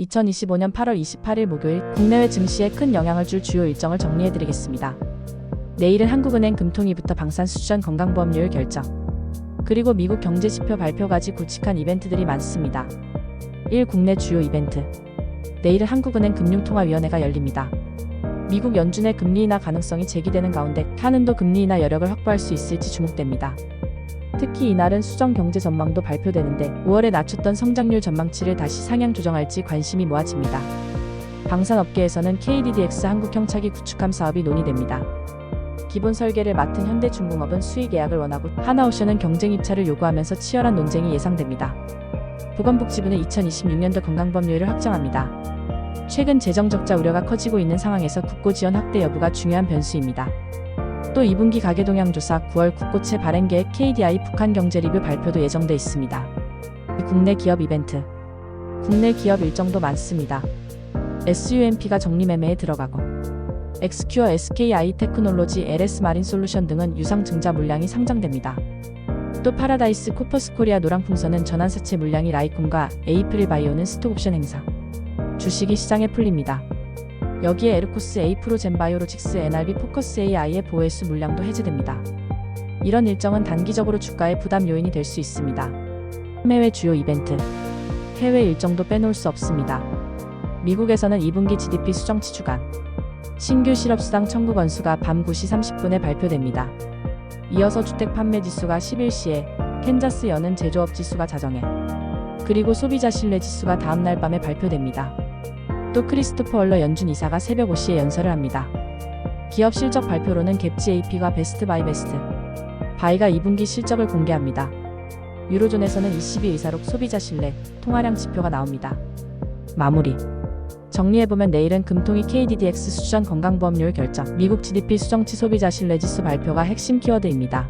2025년 8월 28일 목요일 국내외 증시에 큰 영향을 줄 주요 일정을 정리해드리겠습니다. 내일은 한국은행 금통위부터 방산수전 건강보험료율 결정, 그리고 미국 경제지표 발표까지 굵직한 이벤트들이 많습니다. 1. 국내 주요 이벤트 내일은 한국은행 금융통화위원회가 열립니다. 미국 연준의 금리 인하 가능성이 제기되는 가운데 한은도 금리 인하 여력을 확보할 수 있을지 주목됩니다. 특히 이날은 수정 경제 전망도 발표되는데 5월에 낮췄던 성장률 전망치를 다시 상향 조정할지 관심이 모아집니다. 방산업계에서는 KDDX 한국형 차기 구축함 사업이 논의됩니다. 기본 설계를 맡은 현대중공업은 수익 계약을 원하고 하나오션은 경쟁 입찰을 요구하면서 치열한 논쟁이 예상됩니다. 보건복지부는 2026년도 건강보험료율을 확정합니다. 최근 재정 적자 우려가 커지고 있는 상황에서 국고 지원 확대 여부가 중요한 변수입니다. 또 2분기 가계동향 조사 9월 국고채 발행 계획 KDI 북한 경제 리뷰 발표도 예정돼 있습니다. 국내 기업 이벤트 국내 기업 일정도 많습니다. SUMP가 정리매매에 들어가고 엑스큐어 SKI 테크놀로지 LS 마린 솔루션 등은 유상 증자 물량이 상장됩니다. 또 파라다이스 코퍼스 코리아 노랑풍선은 전환사채 물량이 라이콘과 에이프릴 바이오는 스톡옵션 행사 주식이 시장에 풀립니다. 여기에 에르코스 에이프로 젠바이오로직스 NRB 포커스 AI의 보혜수 물량도 해제됩니다. 이런 일정은 단기적으로 주가의 부담 요인이 될 수 있습니다. 해외 주요 이벤트 해외 일정도 빼놓을 수 없습니다. 미국에서는 2분기 GDP 수정치 주간 신규 실업수당 청구 건수가 밤 9시 30분에 발표됩니다. 이어서 주택 판매 지수가 11시에 캔자스 여는 제조업 지수가 자정에 그리고 소비자 신뢰 지수가 다음날 밤에 발표됩니다. 또 크리스토퍼 얼러 연준 이사가 새벽 5시에 연설을 합니다. 기업 실적 발표로는 갭지 AP가 베스트 바이 베스트 바이가 2분기 실적을 공개합니다. 유로존에서는 22 의사록 소비자 신뢰 통화량 지표가 나옵니다. 마무리 정리해보면 내일은 금통위 KDDX 수전 건강보험료율 결정, 미국 GDP 수정치 소비자 신뢰지수 발표가 핵심 키워드입니다.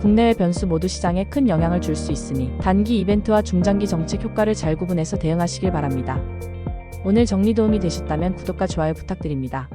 국내외 변수 모두 시장에 큰 영향을 줄 수 있으니 단기 이벤트와 중장기 정책 효과를 잘 구분해서 대응하시길 바랍니다. 오늘 정리 도움이 되셨다면 구독과 좋아요 부탁드립니다.